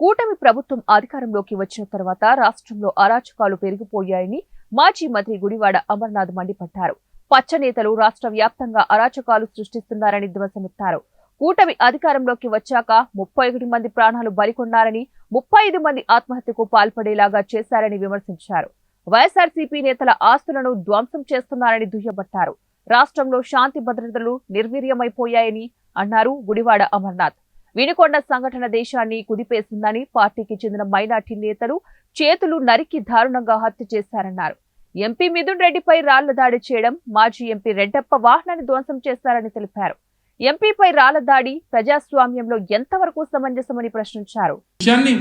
కూటమి ప్రభుత్వం అధికారంలోకి వచ్చిన తర్వాత రాష్ట్రంలో అరాచకాలు పెరిగిపోయాయని మాజీ మంత్రి గుడివాడ అమర్నాథ్ మండిపడ్డారు. పచ్చ నేతలు రాష్ట్ర వ్యాప్తంగా అరాచకాలు సృష్టిస్తున్నారని ధ్వసమెత్తారు కూటమి అధికారంలోకి వచ్చాక ముప్పై ఒకటి మంది ప్రాణాలు బలికొన్నారని ముప్పై ఐదు మంది ఆత్మహత్యకు పాల్పడేలాగా చేశారని విమర్శించారు. వైఎస్ఆర్సీపీ నేతల ఆస్తులను ధ్వంసం చేస్తున్నారని దుయ్యబట్టారు. రాష్ట్రంలో శాంతి భద్రతలు నిర్వీర్యమైపోయాయని అన్నారు గుడివాడ అమర్నాథ్. వినుకొండ సంఘటన దేశాన్ని కుదిపేసిందని పార్టీకి చెందిన మైనార్టీ నేతలు చేతులు నరికి దారుణంగా హత్య చేశారన్నారు. ఎంపీ మిథున్ రెడ్డిపై రాళ్ళ దాడి చేయడం మాజీ ఎంపీ రెడ్డప్ప వాహనాన్ని ధ్వంసం చేశారని తెలిపారు. ఎంపీపై రాళ్ళ దాడి ప్రజాస్వామ్యంలో ఎంతవరకు సమంజసమని ప్రశ్నించారు. విషయాన్ని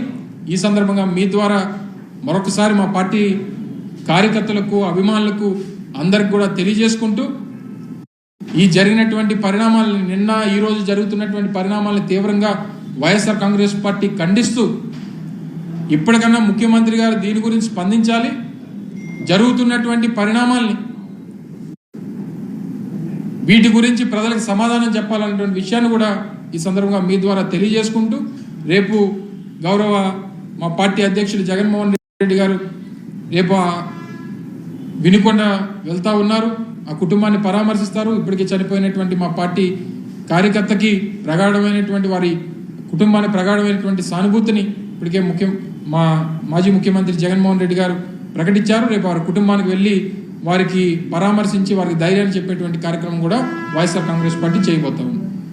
ఈ సందర్భంగా మీ ద్వారా మరొకసారి మా పార్టీ కార్యకర్తలకు అభిమానులకు అందరికి కూడా తెలియజేసుకుంటూ ఈ జరిగినటువంటి పరిణామాలను నిన్న ఈ రోజు జరుగుతున్నటువంటి పరిణామాలను తీవ్రంగా వైఎస్ఆర్ కాంగ్రెస్ పార్టీ ఖండిస్తూ ఇప్పటికన్నా ముఖ్యమంత్రి గారు దీని గురించి స్పందించాలి. జరుగుతున్నటువంటి పరిణామాల్ని వీటి గురించి ప్రజలకు సమాధానం చెప్పాలన్నటువంటి విషయాన్ని కూడా ఈ సందర్భంగా మీ ద్వారా తెలియజేసుకుంటూ రేపు గౌరవ మా పార్టీ అధ్యక్షుడు జగన్మోహన్ రెడ్డి గారు రేపు వినుకొండ వెళ్తా ఉన్నారు. ఆ కుటుంబాన్ని పరామర్శిస్తారు. ఇప్పటికే చనిపోయినటువంటి మా పార్టీ కార్యకర్తకి ప్రగాఢమైనటువంటి వారి కుటుంబానికి ప్రగాఢమైనటువంటి సానుభూతిని ఇప్పటికే ముఖ్యం మా మాజీ ముఖ్యమంత్రి జగన్మోహన్ రెడ్డి గారు ప్రకటించారు. రేపు వారి కుటుంబానికి వెళ్ళి వారికి పరామర్శించి వారికి ధైర్యాన్ని చెప్పేటువంటి కార్యక్రమం కూడా వైఎస్ఆర్ కాంగ్రెస్ పార్టీ చేయబోతా ఉంది